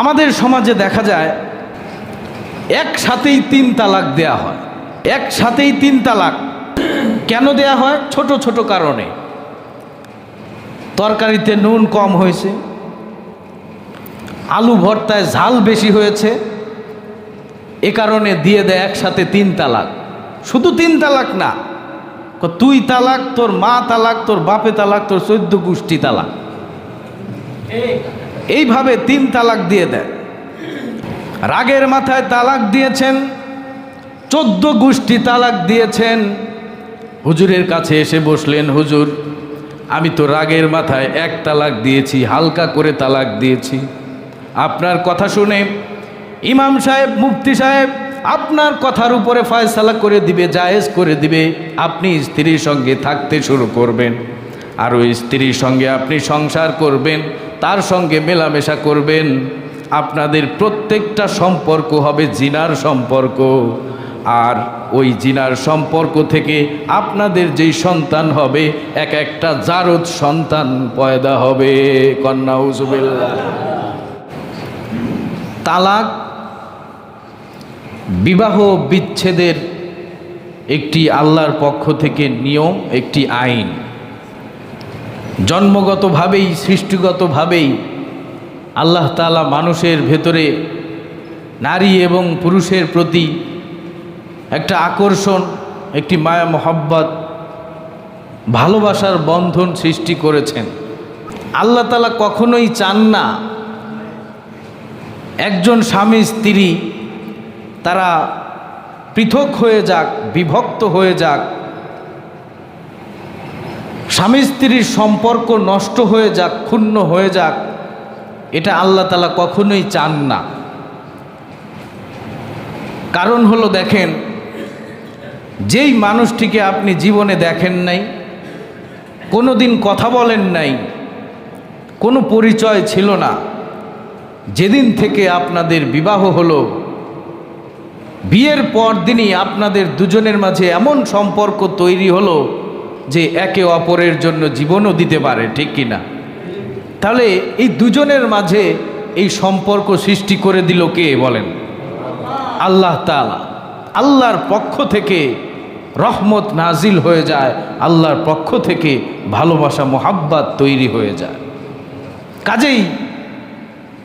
আমাদের সমাজে দেখা যায়, একসাথেই তিন তালাক দেয়া হয়। একসাথেই তিন তালাক। কেন দেয়া হয়? ছোট ছোট কারণে। তরকারিতে নুন কম হয়েছে। আলু ভর্তায় ঝাল বেশি হয়েছে। এ কারণে দিয়ে দেয় একসাথে তিন তালাক। শুধু তিন তালাক না তুই তালাক, তোর মা তালাক, তোর বাপে তালাক, তোর চৈদ্দ গোষ্ঠী তালাক। এইভাবে তিন তালাক দিয়ে দেয়। রাগের মাথায় তালাক দিয়েছেন, চোদ্দ গোষ্ঠী তালাক দিয়েছেন। হুজুরের কাছে এসে বসলেন, হুজুর, আমি তো রাগের মাথায় এক তালাক দিয়েছি, হালকা করে তালাক দিয়েছি। আপনার কথা শুনে ইমাম সাহেব, মুফতি সাহেব, আপনার কথার উপরে ফয়সালা করে দিবে, জায়েজ করে দিবে। আপনি স্ত্রীর সঙ্গে থাকতে শুরু করবেন। আর ওই স্ত্রীর সঙ্গে আপনি সংসার করবেন। তার সঙ্গে মেলামেশা করবেন। আপনাদের প্রত্যেকটা সম্পর্ক হবে জিনার সম্পর্ক। আর ওই জিনার সম্পর্ক থেকে আপনাদের যেই সন্তান হবে, এক একটা জারদ সন্তান পয়দা হবে। কন্যা উজুবিল্লা তালাক বিবাহ বিচ্ছেদের একটি আল্লাহর পক্ষ থেকে নিয়ম, একটি আইন। জন্মগতভাবেই, সৃষ্টিগতভাবেই আল্লাহ তালা মানুষের ভেতরে নারী এবং পুরুষের প্রতি একটা আকর্ষণ, একটি মায়া, মহব্বত, ভালোবাসার বন্ধন সৃষ্টি করেছেন। আল্লাহ তালা কখনোই চান না একজন স্বামী, স্ত্রী তারা পৃথক হয়ে যাক, বিভক্ত হয়ে যাক স্বামী স্ত্রীর সম্পর্ক নষ্ট হয়ে যাক, ক্ষুণ্ণ হয়ে যাক, এটা আল্লাহ তালা কখনোই চান না। কারণ হলো দেখেন, যেই মানুষটিকে আপনি জীবনে দেখেন নাই কোনো দিন কথা বলেন নাই, কোনো পরিচয় ছিল না, যেদিন থেকে আপনাদের বিবাহ হলো, বিয়ের পর দিনই আপনাদের দুজনের মাঝে এমন সম্পর্ক তৈরি হলো যে একে অপরের জন্য জীবনও দিতে পারে, ঠিক কি না? তাহলে এই দুজনের মাঝে এই সম্পর্ক সৃষ্টি করে দিল কে বলেন? আল্লাহ তালা আল্লাহর পক্ষ থেকে রহমত নাজিল হয়ে যায়, আল্লাহর পক্ষ থেকে ভালোবাসা, মোহাব্বাত তৈরি হয়ে যায়। কাজেই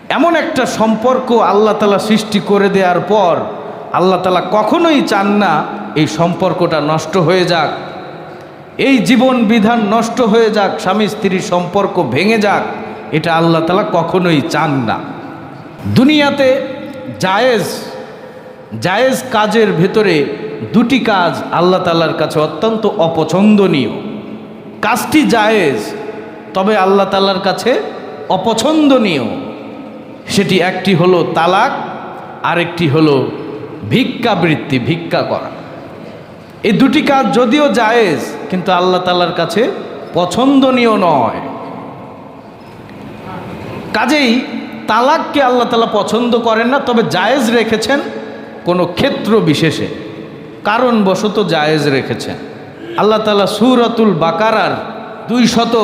এমন একটা সম্পর্ক আল্লাহ তালা সৃষ্টি করে দেওয়ার পর আল্লাহ তালা কখনোই চান না এই সম্পর্কটা নষ্ট হয়ে যাক এই জীবন বিধান নষ্ট হয়ে যাক, স্বামী স্ত্রীর সম্পর্ক ভেঙে যাক, এটা আল্লাহ তালা কখনোই চান না। দুনিয়াতে জায়েজ জায়েজ কাজের ভেতরে দুটি কাজ আল্লাহ তালার কাছে অত্যন্ত অপছন্দনীয়। কাজটি জায়েজ, তবে আল্লাহ তালার কাছে অপছন্দনীয়। সেটি একটি হলো তালাক, আরেকটি হলো ভিক্ষাবৃত্তি, ভিক্ষা করা। এই দুটি কাজ যদিও জায়েজ, কিন্তু আল্লাহ তালার কাছে পছন্দনীয় নয়। কাজেই তালাককে আল্লাহ তালা পছন্দ করেন না, তবে জায়েজ রেখেছেন কোনো ক্ষেত্র বিশেষে। কারণবশত জায়েজ রেখেছেন। আল্লাহ তালা সুরতুল বাকারার দুই শত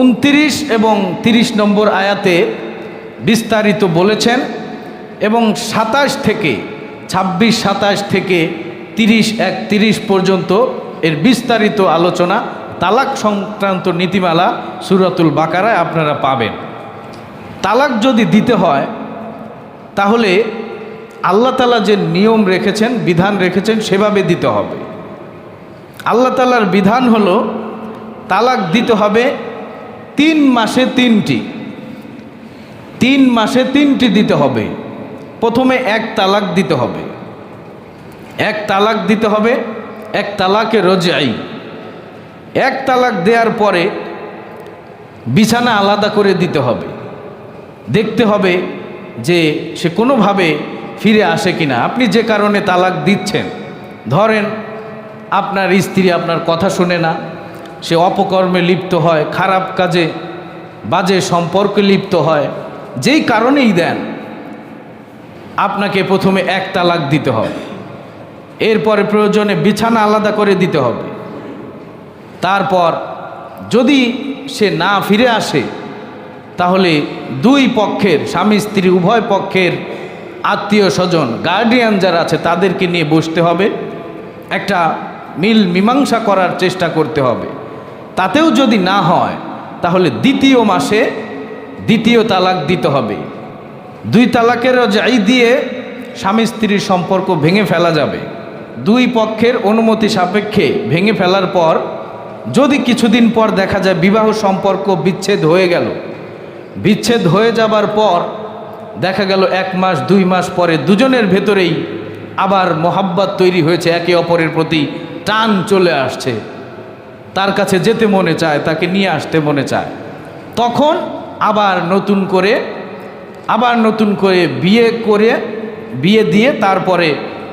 উনত্রিশ এবং তিরিশ নম্বর আয়াতে বিস্তারিত বলেছেন এবং সাতাশ থেকে, ছাব্বিশ সাতাশ থেকে তিরিশ এক তিরিশ পর্যন্ত এর বিস্তারিত আলোচনা, তালাক সংক্রান্ত নীতিমালা সুরাতুল বাকারায় আপনারা পাবেন। তালাক যদি দিতে হয়, তাহলে আল্লাহ তালা যে নিয়ম রেখেছেন, বিধান রেখেছেন, সেভাবে দিতে হবে। আল্লাহ তালার বিধান হলো, তালাক দিতে হবে তিন মাসে তিনটি। তিন মাসে তিনটি দিতে হবে। প্রথমে এক তালাক দিতে হবে। এক তালাক দিতে হবে, এক তালাকে রোজাই। এক তালাক দেওয়ার পরে বিছানা আলাদা করে দিতে হবে। দেখতে হবে যে সে কোনোভাবে ফিরে আসে কিনা। আপনি যে কারণে তালাক দিচ্ছেন, ধরেন আপনার স্ত্রী আপনার কথা শোনে না, সে অপকর্মে লিপ্ত হয়, খারাপ কাজে বাজে সম্পর্কে লিপ্ত হয়, যেই কারণেই দেন, আপনাকে প্রথমে এক তালাক দিতে হবে। এরপরে প্রয়োজনে বিছানা আলাদা করে দিতে হবে। তারপর যদি সে না ফিরে আসে, তাহলে দুই পক্ষের, স্বামী স্ত্রী উভয় পক্ষের আত্মীয় স্বজন গার্ডিয়ান যারা আছে, তাদেরকে নিয়ে বসতে হবে। একটা মিল মীমাংসা করার চেষ্টা করতে হবে। তাতেও যদি না হয়, তাহলে দ্বিতীয় মাসে দ্বিতীয় তালাক দিতে হবে। দুই তালাকেরও যাই দিয়ে স্বামী স্ত্রীর সম্পর্ক ভেঙে ফেলা যাবে। দুই পক্ষের অনুমতি সাপেক্ষে ভেঙে ফেলার পর, যদি কিছুদিন পর দেখা যায় বিবাহ সম্পর্ক বিচ্ছেদ হয়ে গেল, বিচ্ছেদ হয়ে যাবার পর দেখা গেল এক মাস, দুই মাস পরে দুজনের ভেতরেই আবার মোহাব্বত তৈরি হয়েছে, একে অপরের প্রতি টান চলে আসছে। তার কাছে যেতে মনে চায়, তাকে নিয়ে আসতে মনে চায়। তখন আবার নতুন করে, আবার নতুন করে বিয়ে করে, বিয়ে দিয়ে তারপরে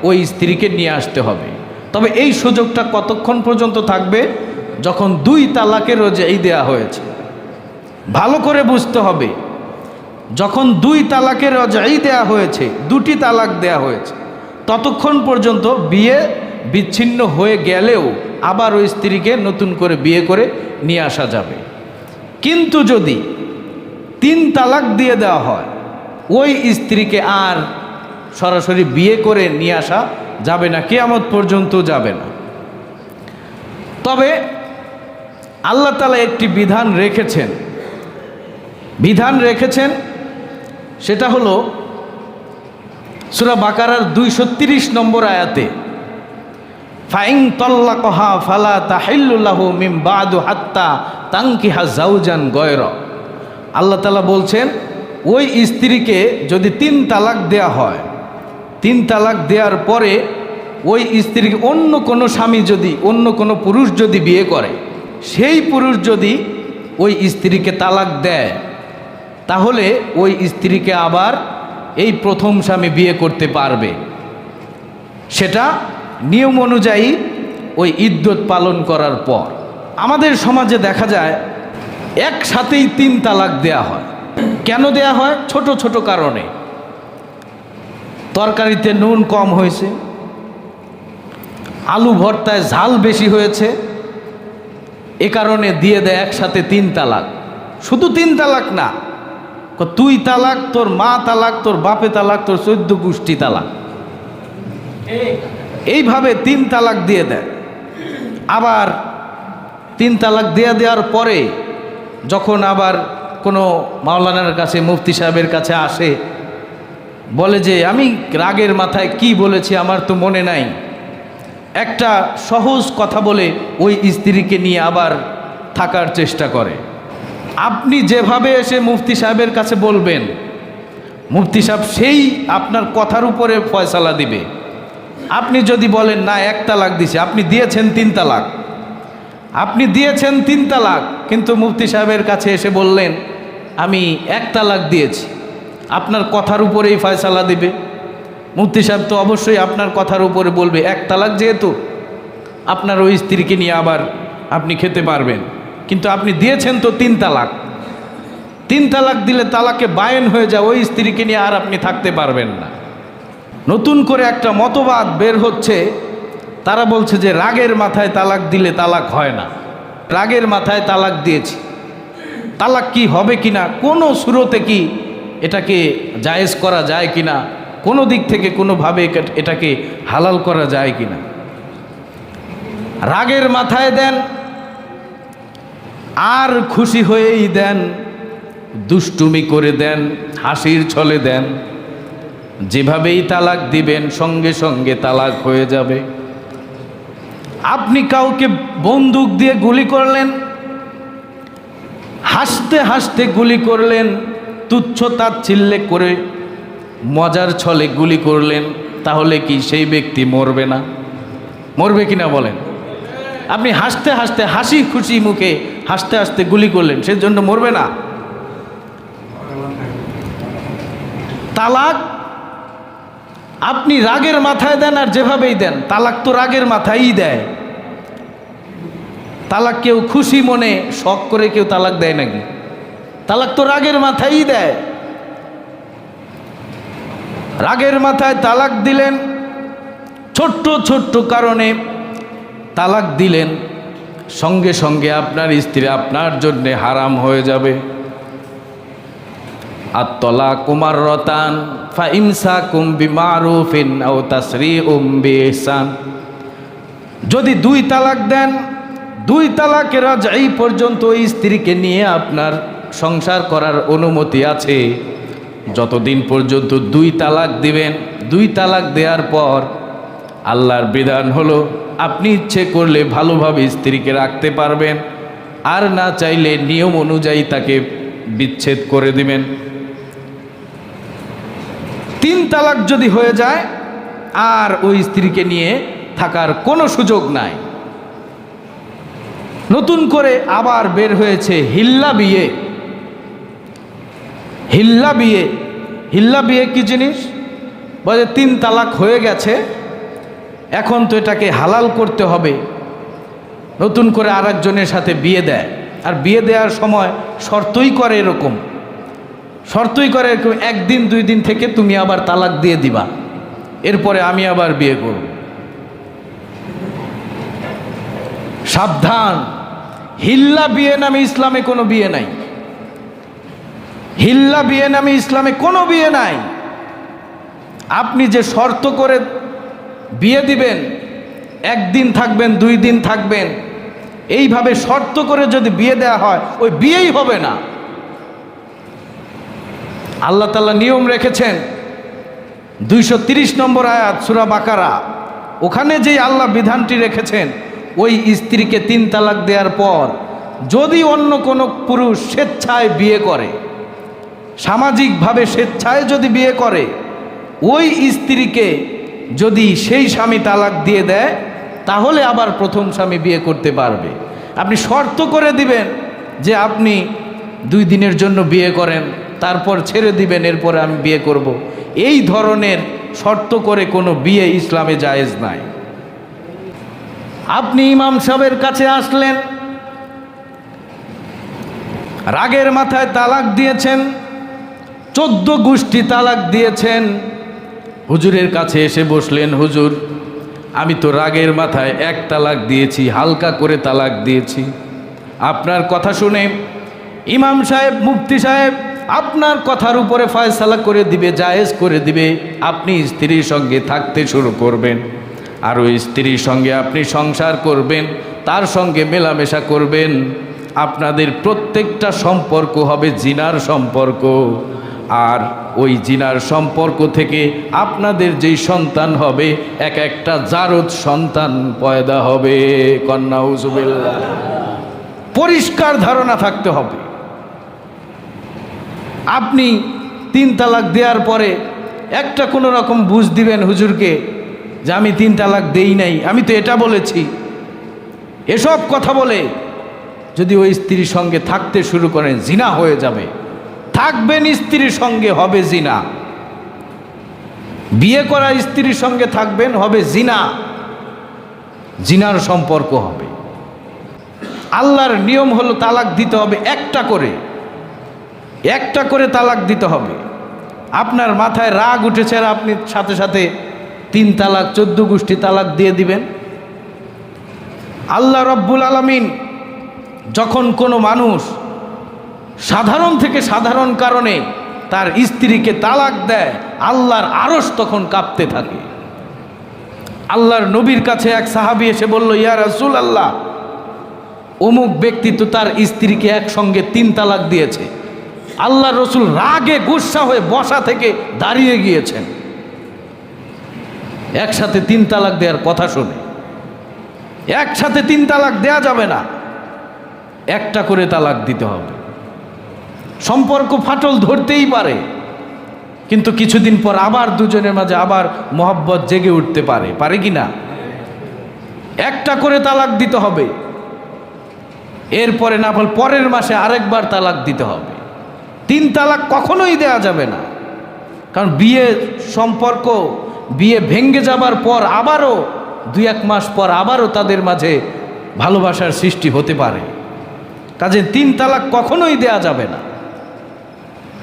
ওই স্ত্রীকে নিয়ে আসতে হবে। তবে এই সুযোগটা কতক্ষণ পর্যন্ত থাকবে? যখন দুই তালাকেরও যেই দেয়া হয়েছে। ভালো করে বুঝতে হবে। যখন দুই তালাকের রজাই দেয়া হয়েছে, দুটি তালাক দেয়া হয়েছে, ততক্ষণ পর্যন্ত বিয়ে বিচ্ছিন্ন হয়ে গেলেও আবার ওই স্ত্রীকে নতুন করে বিয়ে করে নিয়ে আসা যাবে। কিন্তু যদি তিন তালাক দিয়ে দেওয়া হয়, ওই স্ত্রীকে আর সরাসরি বিয়ে করে নিয়ে আসা যাবে না, কেয়ামত পর্যন্ত যাবে না। তবে আল্লাহ তালা একটি বিধান রেখেছেন। বিধান রেখেছেন, সেটা হলো সুরা বাকারার দুইশো তিরিশ নম্বর আয়াতে ফাইং তল্লা কহা ফালা তাহিল্লাহ মিম বাদু হাত্তা তাঙ্কিহা জাউজান গয়র। আল্লাহ তালা বলছেন, ওই স্ত্রীকে যদি তিন তালাক দেয়া হয় তিন তালাক দেওয়ার পরে ওই স্ত্রীকে অন্য কোনো স্বামী যদি, অন্য কোনো পুরুষ যদি বিয়ে করে, সেই পুরুষ যদি ওই স্ত্রীকে তালাক দেয়, তাহলে ওই স্ত্রীকে আবার এই প্রথম স্বামী বিয়ে করতে পারবে। সেটা নিয়ম অনুযায়ী ওই ইদ্যত পালন করার পর। আমাদের সমাজে দেখা যায়, একসাথেই তিন তালাক দেয়া হয়। কেন দেয়া হয়? ছোট ছোট কারণে। তরকারিতে নুন কম হয়েছে। আলু ভর্তায় ঝাল বেশি হয়েছে। এ কারণে দিয়ে দেয় একসাথে তিন তালাক। শুধু তিন তালাক না তুই তালাক, তোর মা তালাক, তোর বাপে তালাক, তোর চোদ্দ গোষ্ঠী তালাক। এইভাবে তিন তালাক দিয়ে দেয়। আবার তিন তালাক দিয়ে দেওয়ার পরে যখন আবার কোনো মাওলানার কাছে, মুফতি সাহেবের কাছে আসে বলে যে, আমি রাগের মাথায় কি বলেছি আমার তো মনে নাই। একটা সহজ কথা বলে ওই স্ত্রীকে নিয়ে আবার থাকার চেষ্টা করে। আপনি যেভাবে এসে মুফতি সাহেবের কাছে বলবেন, মুফতি সাহেব সেই আপনার কথার উপরে ফয়সালা দিবে। আপনি যদি বলেন, না, এক তালাক দিছে। আপনি দিয়েছেন তিন তালাক। আপনি দিয়েছেন তিন তালাক, কিন্তু মুফতি সাহেবের কাছে এসে বললেন, আমি এক তালাক দিয়েছি। আপনার কথার উপরেই ফয়সালা দেবে। মুফতি সাহেব তো অবশ্যই আপনার কথার উপরে বলবে। এক তালাক যেহেতু, আপনার ওই স্ত্রীকে নিয়ে আবার আপনি খেতে পারবেন। কিন্তু আপনি দিয়েছেন তো তিন তালাক। তিন তালাক দিলে তালাকে বায়ন হয়ে যায়, ওই স্ত্রীকে নিয়ে আর আপনি থাকতে পারবেন না। নতুন করে একটা মতবাদ বের হচ্ছে, তারা বলছে যে রাগের মাথায় তালাক দিলে তালাক হয় না। রাগের মাথায় তালাক দিয়েছি। তালাক কি হবে কিনা, কোনো সুরতে কি এটাকে জায়েজ করা যায় কিনা, কোনো দিক থেকে কোনোভাবে এটাকে হালাল করা যায় কিনা। রাগের মাথায় দেন, আর খুশি হয়েই দেন, দুষ্টুমি করে দেন, হাসির ছলে দেন। যেভাবেই তালাক দিবেন, সঙ্গে সঙ্গে তালাক হয়ে যাবে। আপনি কাউকে বন্দুক দিয়ে গুলি করলেন, হাসতে হাসতে গুলি করলেন তুচ্ছ তাচ্ছিল্যে করে মজার ছলে গুলি করলেন, তাহলে কি সেই ব্যক্তি মরবে না? মরবে কিনা বলেন? আপনি হাসতে হাসতে, হাসি খুশি মুখে হাসতে হাসতে গুলি করলেন, সেজন্য মরবে না? তালাক আপনি রাগের মাথায় দেন আর যেভাবেই দেন, তালাক তো রাগের মাথায়ই দেয়। তালাক কেউ খুশি মনে, শখ করে কেউ তালাক দেয় নাকি? তালাক তো রাগের মাথায়ই দেয়। রাগের মাথায় তালাক দিলেন, ছোট্ট ছোট্ট কারণে তালাক দিলেন, সঙ্গে সঙ্গে আপনার স্ত্রী আপনার জন্যে হারাম হয়ে যাবে। আত্তলা কুমার রতান ফা ইমসা কুম্বি মারুফিন ও তাসরি উম্বি ইহসান যদি দুই তালাক দেন, দুই তালাকের এই পর্যন্ত ওই স্ত্রীকে নিয়ে আপনার সংসার করার অনুমতি আছে। যতদিন পর্যন্ত দুই তালাক দিবেন, দুই তালাক দেওয়ার পর আল্লাহর বিধান হলো, আপনি ইচ্ছে করলে ভালোভাবে স্ত্রীকে রাখতে পারবেন, আর না চাইলে নিয়ম অনুযায়ী তাকে বিচ্ছেদ করে দিবেন। তিন তালাক যদি হয়ে যায়, আর ওই স্ত্রীকে নিয়ে থাকার কোনো সুযোগ নাই। নতুন করে আবার বের হয়েছে হিল্লা বিয়ে। হিল্লা বিয়ে। হিল্লা বিয়ে কি জিনিস? বলে তিন তালাক হয়ে গেছে, এখন তো এটাকে হালাল করতে হবে। নতুন করে আরেকজনের সাথে বিয়ে দেয়। আর বিয়ে দেওয়ার সময় শর্তই করে এরকম। শর্তই করে এরকম, একদিন, দুই দিন থেকে তুমি আবার তালাক দিয়ে দিবা। এরপরে আমি আবার বিয়ে করব। সাবধান। হিল্লা বিয়ে নামে ইসলামে কোনো বিয়ে নাই। হিল্লা বিয়ে নামে ইসলামে কোনো বিয়ে নাই। আপনি যে শর্ত করে বিয়ে দিবেন, একদিন থাকবেন, দুই দিন থাকবেন, এইভাবে শর্ত করে যদি বিয়ে দেয়া হয়, ওই বিয়েই হবে না। আল্লাহ তালা নিয়ম রেখেছেন, দুইশো তিরিশ নম্বর আয়াত সুরা বাকারা। ওখানে যেই আল্লাহ বিধানটি রেখেছেন, ওই স্ত্রীকে তিন তালাক দেওয়ার পর যদি অন্য কোনো পুরুষ স্বেচ্ছায় বিয়ে করে সামাজিকভাবে স্বেচ্ছায় যদি বিয়ে করে, ওই স্ত্রীকে যদি সেই স্বামী তালাক দিয়ে দেয়, তাহলে আবার প্রথম স্বামী বিয়ে করতে পারবে আপনি শর্ত করে দিবেন যে আপনি দুই দিনের জন্য বিয়ে করেন, তারপর ছেড়ে দিবেন, এরপরে আমি বিয়ে করব। এই ধরনের শর্ত করে কোনো বিয়ে ইসলামে জায়েজ নাই আপনি ইমাম সাহেবের কাছে আসলেন, রাগের মাথায় তালাক দিয়েছেন চোদ্দ গোষ্ঠী তালাক দিয়েছেন। হুজুরের কাছে এসে বসলেন, হুজুর, আমি তো রাগের মাথায় এক তালাক দিয়েছি, হালকা করে তালাক দিয়েছি। আপনার কথা শুনে ইমাম সাহেব, মুফতি সাহেব আপনার কথার উপরে ফয়সালা করে দিবে, জায়েজ করে দিবে। আপনি স্ত্রীর সঙ্গে থাকতে শুরু করবেন। আর ওই স্ত্রীর সঙ্গে আপনি সংসার করবেন, তার সঙ্গে মেলামেশা করবেন। আপনাদের প্রত্যেকটা সম্পর্ক হবে জিনার সম্পর্ক। আর ওই জিনার সম্পর্ক থেকে আপনাদের যেই সন্তান হবে, এক একটা জারদ সন্তান পয়দা হবে। কন্যা উজুবিল্লা পরিষ্কার ধারণা থাকতে হবে। আপনি তিন তালাক দেওয়ার পরে একটা কোনো রকম বুঝ দিবেন হুজুরকে যে আমি তিন তালাক দেই নাই। আমি তো এটা বলেছি। এসব কথা বলে যদি ওই স্ত্রীর সঙ্গে থাকতে শুরু করেন, জিনা হয়ে যাবে। থাকবেন স্ত্রীর সঙ্গে হবে জিনা। বিয়ে করা স্ত্রীর সঙ্গে থাকবেন হবে জিনা। জিনার সম্পর্ক হবে। আল্লাহর নিয়ম হলো তালাক দিতে হবে একটা করে। একটা করে তালাক দিতে হবে। আপনার মাথায় রাগ উঠেছে আর আপনি সাথে সাথে তিন তালাক, চোদ্দ গোষ্ঠী তালাক দিয়ে দিবেন। আল্লাহ রব্বুল আলমিন যখন কোনো মানুষ সাধারণ থেকে সাধারণ কারণে তার স্ত্রীকে তালাক দেয়, আল্লাহর আরস তখন কাঁপতে থাকে। আল্লাহর নবীর কাছে এক সাহাবি এসে বলল, ইয়া রাসূল আল্লাহ অমুক ব্যক্তি তো তার স্ত্রীকে একসঙ্গে তিন তালাক দিয়েছে। আল্লাহ রসুল রাগে গুসা হয়ে বসা থেকে দাঁড়িয়ে গিয়েছেন। একসাথে তিন তালাক দেওয়ার কথা শুনে। একসাথে তিন তালাক দেয়া যাবে না। একটা করে তালাক দিতে হবে। সম্পর্ক ফাটল ধরতেই পারে। কিন্তু কিছুদিন পর আবার দুজনের মাঝে আবার মহব্বত জেগে উঠতে পারে। পারে কি না? একটা করে তালাক দিতে হবে। এরপরে না বল পরের মাসে আরেকবার তালাক দিতে হবে। তিন তালাক কখনোই দেয়া যাবে না। কারণ বিয়ে সম্পর্ক, বিয়ে ভেঙ্গে যাবার পর আবারও, দুই এক মাস পর আবারও তাদের মাঝে ভালোবাসার সৃষ্টি হতে পারে। কাজে তিন তালাক কখনোই দেয়া যাবে না।